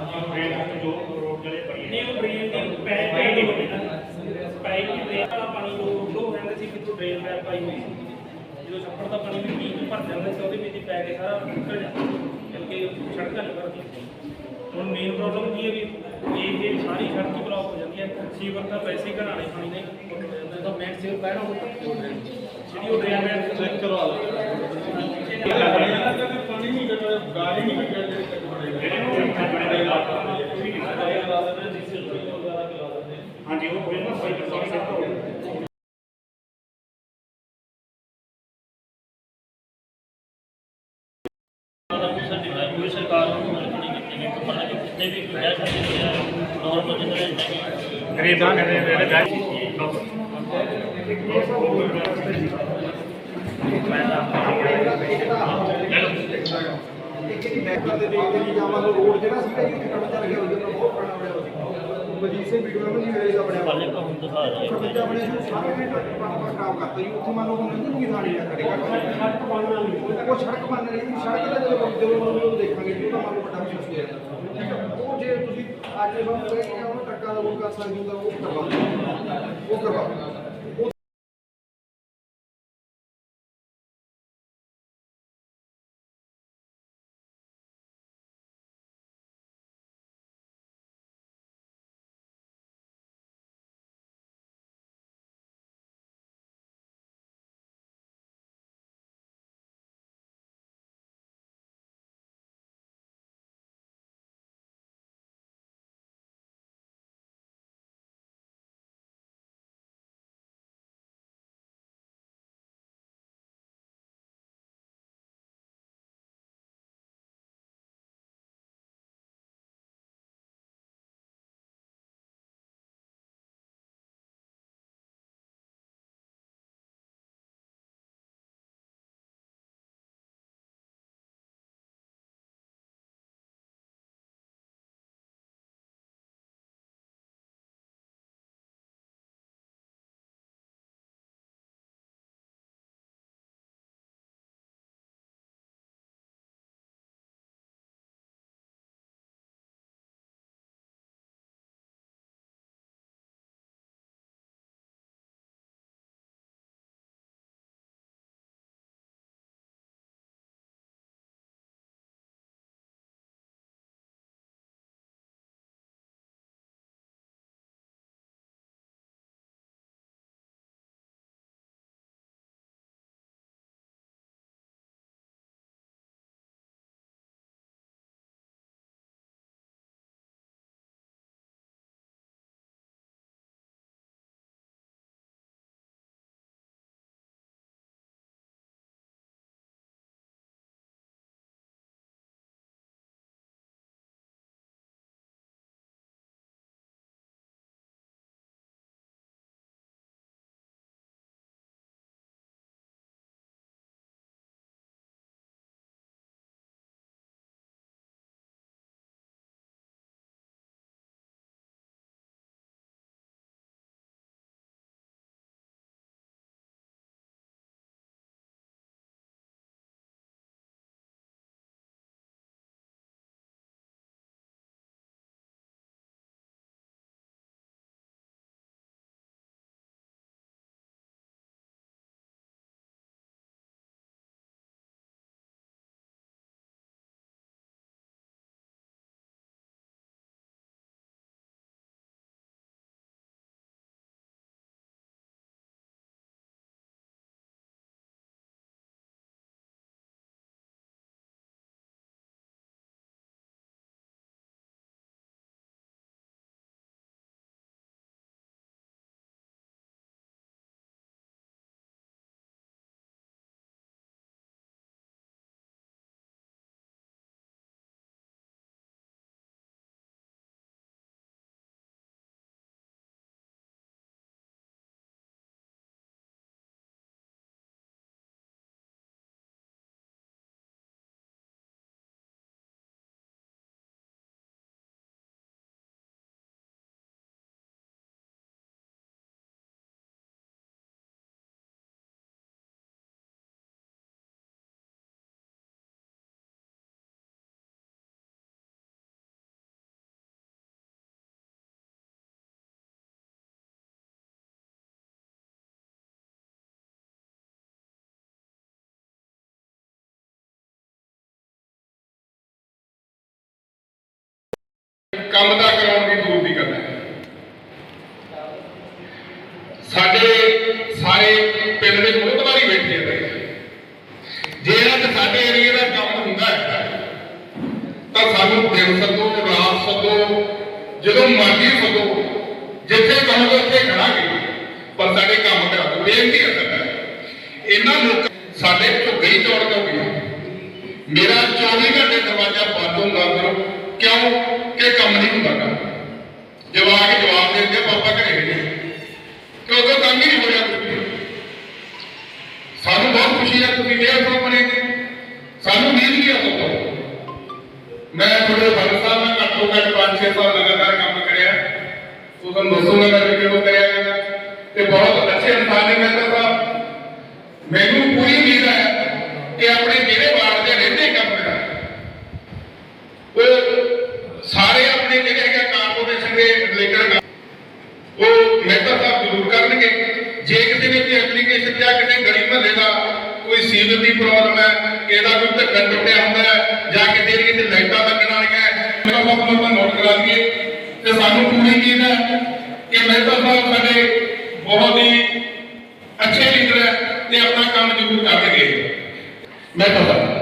ਨਹੀਂ ਉਹ ਡਰੇਨ ਦੀ ਪੈਪ ਪੈਪ ਨਹੀਂ ਨਾ। ਪਾਈਪ ਦੀ ਡਰੇਨ ਵਾਲਾ ਪਾਣੀ ਉਹ ਹੋ ਜਾਂਦਾ ਸੀ ਕਿ ਡਰੇਨ ਪੈਪ ਪਾਈ ਹੋਈ ਸੀ। ਜਦੋਂ ਛੱਪੜ ਦਾ ਪਾਣੀ ਵੀ ਚ ਭਰ ਜਾਂਦਾ ਸੀ ਉਹਦੇ ਵਿੱਚ ਹੀ ਪੈ ਕੇ ਸਾਰਾ ਨਿਕਲ ਜਾਂਦਾ ਬਲਕਿ ਸੜਕਾਂ ਨਹੀਂ ਭਰਦੀਆਂ ਹੁਣ ਮੇਨ ਪ੍ਰੋਬਲਮ ਕੀ ਹੈ ਵੀ ਇਹ ਇਹ ਸਾਰੀ ਸੜਕ ਹੀ ਬਲੌਕ ਹੋ ਜਾਂਦੀ ਹੈ ਸੀਵਰ ਤਾਂ ਵੈਸੇ ਹੀ ਘਰਾਣੇ ਪਾਣੀ ਨਹੀਂ ਤਾਂ ਮੈਨ ਸੀਵਰ ਪੈਣਾ ਉਹ ਜਿਹੜੀ ਉਹ ਡਰੇਨ ਕਰਵਾ ਪਾਣੀ ਜਿਹੜੇ ਹਾਂਜੀ ਉਹ ਹੋਏ ਨਾ ਸਹੀ ਸਹੀ ਸੈੱਟ ਹੋ ਗਿਆ। ਕੋਈ ਸਰਕਾਰ ਨੂੰ ਮਦਦ ਨਹੀਂ ਕੀਤੀ ਗਈ ਪਰ ਜੋ ਜਿੰਨੇ ਵੀ ਸਕਦੇ ਆ ਨੋਰਮਲ ਜਿੰਨੇ ਹੈਗੇ ਗਰੀਬਾਂ ਦੇ ਜਿਹੜੇ ਗਾਇ ਇੱਕ ਦੀ ਬੈਕ ਕਰਦੇ ਦੇਖਦੇ ਨਹੀਂ ਜਾਵਾਂ ਰੋਡ ਜਿਹੜਾ ਸੀਗਾ ਜੀ ਉੱਥੇ ਕੱਢ ਚੱਲ ਗਿਆ ਉਹਦੇ ਨਾਲ ਬਹੁਤ ਪੁਰਾਣਾ ਹੋਇਆ ਸੀ ਮਜੀਦ ਸਿੰਘ ਵੀਡੀਓ ਵਿੱਚ ਵੀ ਰੇਜ਼ ਬਣਿਆ ਪਾਲੇ ਕਾ ਹੁਣ ਦਿਖਾ ਰਹੇ ਆ ਬੱਚਾ ਬਣਿਆ ਸੀ ਸਾਰੇ ਨੇ ਪਾਪਾ ਖਰਾਬ ਕਰਤਾ ਜੀ ਉੱਥੇ ਮੰਨ ਲਓ ਹੁਣ ਨਹੀਂ ਥਾਣੀ ਦਾ ਕਰੇਗਾ ਸੜਕ ਬਣਨ ਵਾਲੀ। ਉਹ ਸੜਕ ਬਣ ਰਹੀ ਸੀ ਸੜਕ ਦਾ ਜਦੋਂ ਜਦੋਂ ਲਓ ਦੇਖਾਂਗੇ ਜੀ ਉਹਦਾ ਮੰਨ ਵੱਡਾ ਵਿਸ਼ੇਸ਼ ਹੋ ਜਾਂਦਾ ਠੀਕ ਹੈ ਉਹ ਜੇ ਤੁਸੀਂ ਅੱਜ ਸਾਨੂੰ ਕਹਿ ਕੇ ਉਹਨੂੰ ਟੱਕਾ ਦਾ ਉਹ ਕਰ ਸਕਦੇ ਹੋ ਤਾਂ ਉਹ ਕਰਵਾ ਉਹ ਕਰਵਾ ਸਾਰੇ ਪਿੰਡ ਦੇ ਮੋਹਤਵਾਰੀ ਬੈਠੇ ਨੇ ਜੇ ਅੱਜ ਸਾਡੇ ਏਰੀਏ ਦਾ ਕੰਮ ਹੁੰਦਾ ਹੈ, ਤਾਂ ਸਾਨੂੰ ਦਿਨ ਸੱਦੋ, ਰਾਤ ਸੱਦੋ, ਜਦੋਂ ਮਰਜ਼ੀ ਸੱਦੋ, ਜਿੱਥੇ ਕਹੋਗੇ ਉੱਥੇ ਖੜਾਂਗੇ, ਪਰ ਸਾਡੇ ਕੰਮ ਕਰਾ ਦਿਓ ਬੇਨਤੀ ਹੈ ਇਹਨਾਂ ਲੋਕ ਸਾਡੇ ਝੁੱਗੇ ਹੀ ਚੌੜ ਜਾਓਗੇ ਮੇਰਾ 24 ਘੰਟੇ ਦਰਵਾਜ਼ਾ ਬੰਦ ਹੁੰਦਾ ਅੰਦਰੋਂ ਕਿਉਂ ਕਿ ਕੰਮ ਨਹੀਂ ਹੁੰਦਾ ਗਾ ਜਵਾਕ ਜਵਾਬ ਦੇ ਦਿੰਦੇ ਪਾਪਾ ਘਰੇ ਨਹੀਂ ਕਿਉਂਕਿ ਕੰਮ ਹੀ ਨਹੀਂ ਹੋ ਰਿਹਾ। ਸਾਨੂੰ ਬਹੁਤ ਖੁਸ਼ੀ ਹੈ ਤੁਸੀਂ ਡੇਢ ਸੌ ਬਣੇ ਸਾਨੂੰ ਉਮੀਦ ਵੀ ਹੈ ਮੈਂ ਤੁਹਾਡੇ ਫਾਦਰ ਸਾਹਿਬ ਨਾਲ ਘੱਟੋ ਘੱਟ 5-6 ਸਾਲ ਲਗਾਤਾਰ ਕੰਮ ਕਰਿਆ। ਤੁਹਾਨੂੰ ਦੱਸੂਗਾ ਮੈਂ ਵੀ ਕਰਿਆ ਹੈਗਾ ਤੇ ਬਹੁਤ ਅੱਛੇ ਇਨਸਾਨ ਨੇ ਮੈਂ ਤਾਂ ਮੈਨੂੰ ਪੂਰੀ ਉਮੀਦ ਹੈ ਕਿ ਆਪਣੇ ਜਿਹੜੇ ਵਾਰਡ ਦੇ ਰਹਿੰਦੇ ਕੰਮ ਕਰਾਂ ਉਹ ਸਾਰੇ ਆਪਣੇ ਜਿਹੜੇ ਹੈਗਾ ਕਾਰਪੋਰੇਸ਼ਨ ਦੇ ਰਿਲੇਟਡ ਉਹ ਮਹਿਤਾ ਸਾਹਿਬ ਜ਼ਰੂਰ ਕਰਨਗੇ ਜੇ ਕਿਸੇ ਨੇ ਕੋਈ ਐਪਲੀਕੇਸ਼ਨ ਜਾਂ ਕਿਤੇ ਗਲੀ ਮਹੱਲੇ ਦਾ ਕੋਈ ਸੀਵਰ ਦੀ ਪ੍ਰੋਬਲਮ ਹੈ, ਕਿਹਦਾ ਕੋਈ ਧੱਕਾ ਟੁੱਟਿਆ ਹੁੰਦਾ ਹੈ, ਜਾਂ ਕਿਤੇ ਏਰੀਏ ਲਾਈਟਾਂ ਲੱਗਣ ਵਾਲੀਆਂ ਹੈ। ਮਹਿਤਾ ਸਾਹਿਬ ਨੂੰ ਆਪਾਂ ਨੋਟ ਕਰਾ ਦਈਏ ਤੇ ਸਾਨੂੰ ਪੂਰੀ ਉਮੀਦ ਹੈ ਕਿ ਮਹਿਤਾ ਸਾਹਿਬ ਸਾਡੇ ਬਹੁਤ ਹੀ ਅੱਛੇ ਲੀਡਰ ਹੈ ਤੇ ਆਪਣਾ ਕੰਮ ਜ਼ਰੂਰ ਕਰਨਗੇ ਮਹਿਤਾ ਸਾਹਿਬ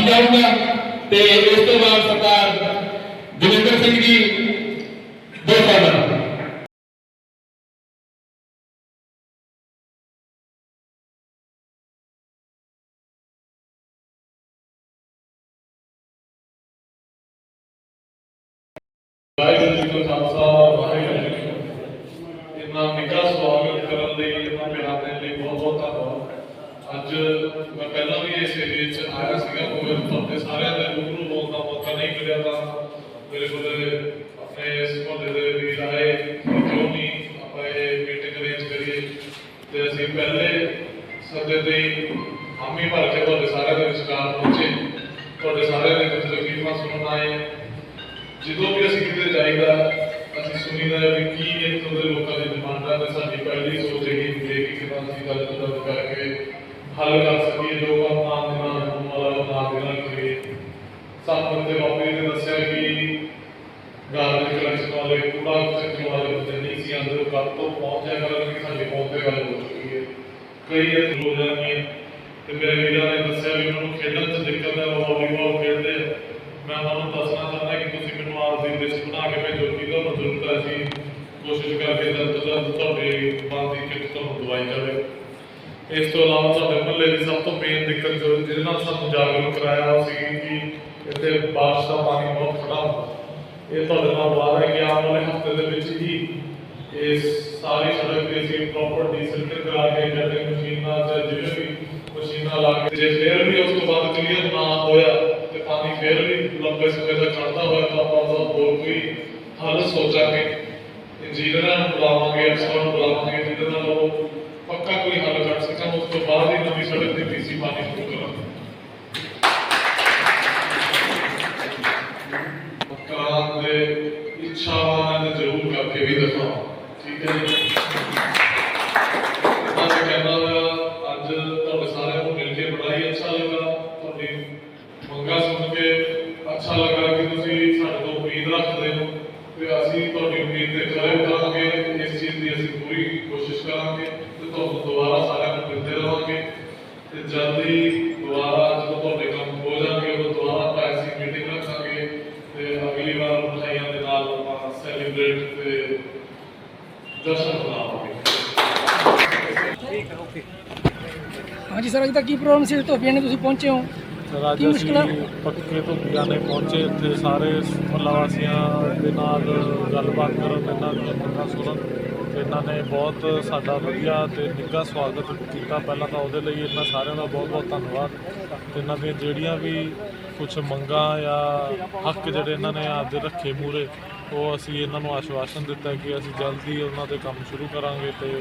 ਮਾਫੀ ਚਾਹੂੰਗਾ ਤੇ ਇਸ ਤੋਂ ਬਾਅਦ ਸਰਦਾਰ ਜਵਿੰਦਰ ਸਿੰਘ ਜੀ ਦੋ ਸਾਲ ਵਾਹਿਗੁਰੂ ਜੀ ਕਾ ਖਾਲਸਾ, ਵਾਹਿਗੁਰੂ ਜੀ ਕੀ ਫਤਿਹ। ਇੰਨਾ ਨਿੱਘਾ ਸਵਾਗਤ ਕਰਨ ਲਈ ਇਹਨਾਂ ਪਿਆਰ ਦੇਣ ਲਈ ਬਹੁਤ ਬਹੁਤ ਧੰਨਵਾਦ। ਅੱਜ ਮੈਂ ਪਹਿਲਾਂ ਵੀ ਇਸ ਏਰੀਏ 'ਚ ਆਇਆ ਸੀਗਾ, ਕੋਈ ਤੁਹਾਡੇ ਸਾਰਿਆਂ ਦੇ ਰੂਬਰੂ ਹੋਣ ਦਾ ਮੌਕਾ ਨਹੀਂ ਮਿਲਿਆ ਤਾਂ ਮੇਰੇ ਕੋਲ ਆਪਣੇ ਇਸ ਮੁਹੱਲੇ ਦੇ ਵੀਰ ਆਏ ਕਿਉਂ ਨਹੀਂ ਆਪਾਂ ਇਹ ਮੀਟਿੰਗ ਅਰੇਂਜ ਕਰੀਏ। ਤੇ ਅਸੀਂ ਪਹਿਲੇ ਸੱਦੇ ਤੇ ਹਾਮੀ ਭਰ ਕੇ ਤੁਹਾਡੇ ਸਾਰਿਆਂ ਦੇ ਵਿਚਕਾਰ ਪਹੁੰਚੇ। ਤੁਹਾਡੇ ਸਾਰਿਆਂ ਦੇ ਵਿੱਚ ਤਕਲੀਫਾਂ ਆਏ। ਜਦੋਂ ਵੀ ਅਸੀਂ ਕਿਤੇ ਜਾਈਦਾ, ਅਸੀਂ ਸੁਣੀਦਾ ਵੀ ਕੀ ਇੱਥੋਂ ਦੇ ਲੋਕਾਂ ਦੀ ਡਿਮਾਂਡਾਂ ਤੇ ਸਾਡੀ ਪਹਿਲੀ ਸੋਚ ਇਹ ਹੁੰਦੀ ਹੈ ਕਿ ਕਿਦਾਂ ਅਸੀਂ ਗੱਲ ਕਰ ਕਰਕੇ ਹੱਲ ਕਰ ਸਕੀਏ, ਜੋ ਕੰਮ ਨਾਮ ਦੇ ਨਾਲ ਹੋਣ ਵਾਲਾ ਉਹ ਨਾਮ ਦੇ ਨਾਲ ਕਰੀਏ। ਸਾਨੂੰ ਤੇ ਬਾਪੂ ਨੇ ਦੱਸਿਆ ਕਿ ਗਾਰਬੇਜ ਕਲੈਕਸ਼ਨ ਵਾਲੇ ਕੂੜਾ ਚੱਕਣ ਵਾਲੇ ਬੰਦੇ ਨਹੀਂ ਸੀ ਆਂਦੇ ਉਹ ਕੱਲ ਤੋਂ ਪਹੁੰਚ ਜਾਇਆ ਕਰਨ ਕਿ ਸਾਡੀ ਪਹੁੰਚ ਤੇ ਗੱਲ ਹੋ ਚੁੱਕੀ ਹੈ। ਕਈ ਇਹ ਲੋਕ ਜਾਂਦੀਆਂ ਤੇ ਮੇਰੇ ਵੀਰਾਂ ਨੇ ਦੱਸਿਆ ਵੀ ਉਹਨਾਂ ਨੂੰ ਖੇਡਣ 'ਚ ਦਿੱਕਤ ਹੈ, ਉਹ ਵਾਲੀਬਾਲ ਖੇਡਦੇ ਆ। ਮੈਂ ਉਹਨਾਂ ਨੂੰ ਦੱਸਣਾ ਚਾਹੁੰਦਾ ਕਿ ਤੁਸੀਂ ਮੈਨੂੰ ਆਪਦੀ ਲਿਸਟ ਬਣਾ ਕੇ ਭੇਜੋ, ਕਿ ਤੁਹਾਨੂੰ ਜ਼ਰੂਰਤ ਹੈ ਅਸੀਂ ਕੋਸ਼ਿਸ਼ ਕਰਕੇ ਜਲਦ ਤੋਂ ਜਲਦ ਤੁਹਾਡੇ ਬਣਦੀ ਕਿਟ ਤੁਹਾਨੂੰ ਦਵਾਈ ਜਾਵੇ। ਇਸ ਤੋਂ ਇਲਾਵਾ ਸਾਡੇ ਮੁਹੱਲੇ ਦੀ ਸਭ ਤੋਂ ਮੇਨ ਦਿੱਕਤ ਜੋ ਜਿਹਦੇ ਨਾਲ ਸਾਨੂੰ ਜਾਗਰੂਕ ਕਰਾਇਆ ਉਹ ਸੀ ਕਿ ਇੱਥੇ ਬਾਰਿਸ਼ ਦਾ ਪਾਣੀ ਬਹੁਤ ਖੜਾ ਹੁੰਦਾ। ਇਹ ਤੁਹਾਡੇ ਨਾਲ ਵਾਅਦਾ ਹੈ ਕਿ ਆਉਣ ਵਾਲੇ ਹਫ਼ਤੇ ਦੇ ਵਿੱਚ ਹੀ ਇਸ ਸਾਰੀ ਸੜਕ ਤੇ ਅਸੀਂ ਪ੍ਰੋਪਰ ਡੀਸੈਂਟਰ ਕਰਾ ਕੇ ਜੱਟੇ ਮਸ਼ੀਨਾਂ ਜਾਂ ਜਿਵੇਂ ਵੀ ਮਸ਼ੀਨਾਂ ਲਾ ਕੇ ਜੇ ਫੇਰ ਵੀ ਉਸ ਤੋਂ ਬਾਅਦ ਕਲੀਅਰ ਨਾ ਹੋਇਆ ਤੇ ਪਾਣੀ ਫੇਰ ਵੀ ਲੰਬੇ ਸਮੇਂ ਤੱਕ ਖੜਦਾ ਹੋਇਆ ਤਾਂ ਆਪਾਂ ਉਹਦਾ ਹੋਰ ਕੋਈ ਹੱਲ ਸੋਚਾਂਗੇ। ਇੰਜੀਨੀਅਰਾਂ ਨੂੰ ਬੁਲਾਵਾਂਗੇ, ਅਫਸਰਾਂ ਨੂੰ ਬੁਲਾਵਾਂਗੇ, ਜਿਹਦੇ ਨਾਲ ਉਹ ਪੱਕਾ ਕੋਈ ਹੱਲ ਕੱਢ ਸਕਣ ਉਸ ਤੋਂ ਬਾਅਦ ਹੀ ਨਵੀਂ ਸੜਕ ਦੀ ਪੀਸੀ ਪਾਣੀ ਸ਼ੁਰੂ ਕਰਾਂਗੇ ਕਰਾਂ ਦੇ ਇੱਛਾਵਾਂ ਨੇ ਜ਼ਰੂਰ ਕਰਕੇ ਵੀ ਦਿਖਾਓ ਠੀਕ ਹੈ ਜੀ ਮੈਂ ਕਹਿੰਦਾ ਵਾ, ਅੱਜ ਤੁਹਾਡੇ ਸਾਰਿਆਂ ਨੂੰ ਮਿਲ ਕੇ ਬੜਾ ਹੀ ਅੱਛਾ ਲੱਗਾ ਤੁਹਾਡੀ ਮੰਗਾਂ ਸੁਣ ਕੇ ਅੱਛਾ ਲੱਗਾ ਕਿ ਤੁਸੀਂ ਸਾਡੇ ਤੋਂ ਉਮੀਦ ਰੱਖਦੇ ਹੋ ਤੇ ਅਸੀਂ ਤੁਹਾਡੀ ਉਮੀਦ ਤੇ ਖਰੇ ਉਤਰਾਂਗੇ ਇਸ ਚੀਜ਼ ਦੀ ਅਸੀਂ ਪੂਰੀ ਕੋਸ਼ਿਸ਼ ਕਰਾਂਗੇ ਤੇ ਤੁਹਾਨੂੰ ਦੁਬਾਰਾ ਸਾਰਿਆਂ ਨੂੰ ਮਿਲਦੇ ਰਹਾਂਗੇ ਤੇ ਜਲਦੀ ਦੁਬਾਰਾ ਜਦੋਂ ਤੁਹਾਡੇ ਕੰਮ ਹੋ ਜਾਣਗੇ ਉਦੋਂ ਦੁਬਾਰਾ ਆਪਾਂ ਐਸੀ ਮੀਟਿੰਗ ਰੱਖਾਂਗੇ ਤੇ ਅਗਲੀ ਵਾਰ ਮਠਾਈਆਂ ਦੇ ਨਾਲ ਆਪਾਂ ਸੈਲੀਬ੍ਰੇਟ ਤੇ ਜਸ਼ਨ ਮਨਾਵਾਂਗੇ ਹਾਂਜੀ ਸਰ ਅੱਜ ਤੱਕ ਕੀ ਪ੍ਰੋਬਲਮ ਸੀ? ਧੋਬੀਆਂ ਨੇ ਤੁਸੀਂ ਪਹੁੰਚੇ ਹੋ। ਆ? ਅਸੀਂ ਪੱਕੇ ਤੋਂ ਜਾਣੇ ਪਹੁੰਚੇ ਇੱਥੇ ਸਾਰੇ ਮੁਹੱਲਾ ਵਾਸੀਆਂ ਦੇ ਨਾਲ ਗੱਲਬਾਤ ਕਰਨ ਦੀਆਂ ਮੰਗਾਂ ਸੁਣਨ। ਤੇ ਇਹਨਾਂ ਨੇ ਬਹੁਤ ਸਾਡਾ ਵਧੀਆ ਤੇ ਨਿੱਘਾ ਸਵਾਗਤ ਕੀਤਾ। ਪਹਿਲਾਂ ਤਾਂ ਉਹਦੇ ਲਈ ਇਹਨਾਂ ਸਾਰਿਆਂ ਦਾ ਬਹੁਤ ਬਹੁਤ ਧੰਨਵਾਦ। ਤੇ ਇਹਨਾਂ ਦੀਆਂ ਜਿਹੜੀਆਂ ਵੀ ਕੁਝ ਮੰਗਾਂ ਜਾਂ ਹੱਕ ਜਿਹੜੇ ਇਹਨਾਂ ਨੇ ਆਪਦੇ ਰੱਖੇ ਮੂਰੇ ਉਹ ਅਸੀਂ ਇਹਨਾਂ ਨੂੰ ਆਸ਼ਵਾਸਨ ਦਿੱਤਾ ਕਿ ਅਸੀਂ ਜਲਦੀ ਉਹਨਾਂ ਦੇ ਕੰਮ ਸ਼ੁਰੂ ਕਰਾਂਗੇ ਤੇ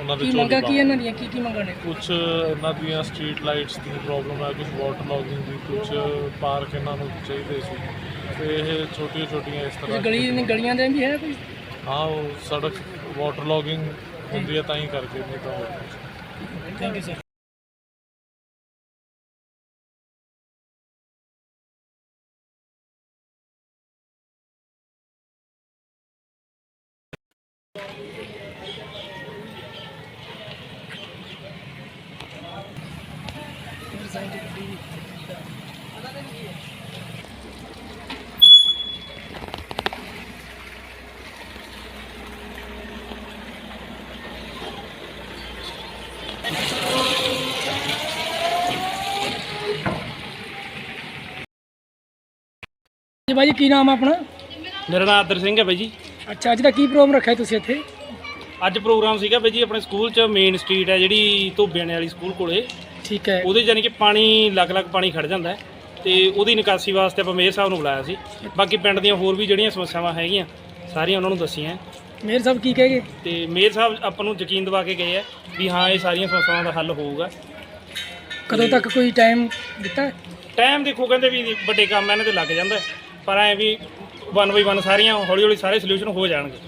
ਉਹਨਾਂ ਦੇ ਕੀ ਮੰਗਾ ਕੀ। ਇਹਨਾਂ ਦੀਆਂ? ਕੀ ਕੀ ਮੰਗਾਂ ਨੇ? ਕੁਝ ਇਹਨਾਂ ਦੀਆਂ ਸਟਰੀਟ ਲਾਈਟਸ ਦੀ ਪ੍ਰੋਬਲਮ ਹੈ ਕੁਝ ਵਾਟਰ ਲੌਗਿੰਗ ਦੀ ਕੁਝ ਪਾਰਕ ਇਹਨਾਂ ਨੂੰ ਚਾਹੀਦੇ ਸੀ। ਤੇ ਇਹ ਛੋਟੀਆਂ ਛੋਟੀਆਂ ਇਸ ਤਰ੍ਹਾਂ ਗਲੀ ਗਲੀਆਂ ਦੇ ਵੀ ਹੈ ਕੋਈ? ਹਾਂ ਉਹ ਸੜਕ ਵਾਟਰ ਲੌਗਿੰਗ ਹੁੰਦੀ ਹੈ ਤਾਂ ਹੀ ਕਰਕੇ ਨਹੀਂ ਤਾਂ ਹੋਰ ਥੈਂਕ ਯੂ ਸਰ ਜੀ ਬਾਈ ਕੀ ਨਾਮ ਆ ਆਪਣਾ? ਮੇਰਾ ਨਾਮ ਆਦਰ ਸਿੰਘ ਹੈ ਬਾਈ ਜੀ। ਅੱਛਾ ਅੱਜ ਦਾ ਕੀ ਪ੍ਰੋਗਰਾਮ ਰੱਖਿਆ ਤੁਸੀਂ ਇੱਥੇ? ਅੱਜ ਪ੍ਰੋਗਰਾਮ ਸੀਗਾ ਬਾਈ ਜੀ ਆਪਣੇ ਸਕੂਲ 'ਚ ਮੇਨ ਸਟਰੀਟ ਹੈ ਜਿਹੜੀ ਧੋਬਿਆਣੇ ਵਾਲੀ ਸਕੂਲ ਕੋਲੇ। ਠੀਕ ਹੈ। ਉਹਦੇ ਯਾਨੀ ਕਿ ਪਾਣੀ ਲੱਗ-ਲੱਗ ਪਾਣੀ ਖੜ ਜਾਂਦਾ ਹੈ। ਤੇ ਉਹਦੀ ਨਿਕਾਸੀ ਵਾਸਤੇ ਆਪਾਂ ਮੇਅਰ ਸਾਹਿਬ ਨੂੰ ਬੁਲਾਇਆ ਸੀ। ਬਾਕੀ ਪਿੰਡ ਦੀਆਂ ਹੋਰ ਵੀ ਜਿਹੜੀਆਂ ਸਮੱਸਿਆਵਾਂ ਹੈਗੀਆਂ ਸਾਰੀਆਂ ਉਹਨਾਂ ਨੂੰ ਦੱਸੀਆਂ ਮੇਰ ਸਾਹਿਬ ਕੀ ਕਹੇਗੇ ਤੇ ਮੇਅਰ ਸਾਹਿਬ ਆਪਾਂ ਨੂੰ ਯਕੀਨ ਦਿਵਾ ਕੇ ਗਏ ਆ ਵੀ ਹਾਂ ਇਹ ਸਾਰੀਆਂ ਸਮੱਸਿਆਵਾਂ ਦਾ ਹੱਲ ਹੋਊਗਾ। ਕਦੋਂ ਤੱਕ ਕੋਈ ਟਾਈਮ ਦਿੱਤਾ? ਟਾਈਮ ਦੇਖੋ ਕਹਿੰਦੇ ਵੀ ਵੱਡੇ ਕੰਮ ਇਹਨਾਂ ਤੇ ਲੱਗ ਜਾਂਦਾ ਹੈ, ਪਰ ਐ ਵੀ ਵਨ ਬਾਈ ਵਨ ਸਾਰੀਆਂ ਹੌਲੀ-ਹੌਲੀ ਸਾਰੇ ਸੋਲੂਸ਼ਨ ਹੋ ਜਾਣਗੇ।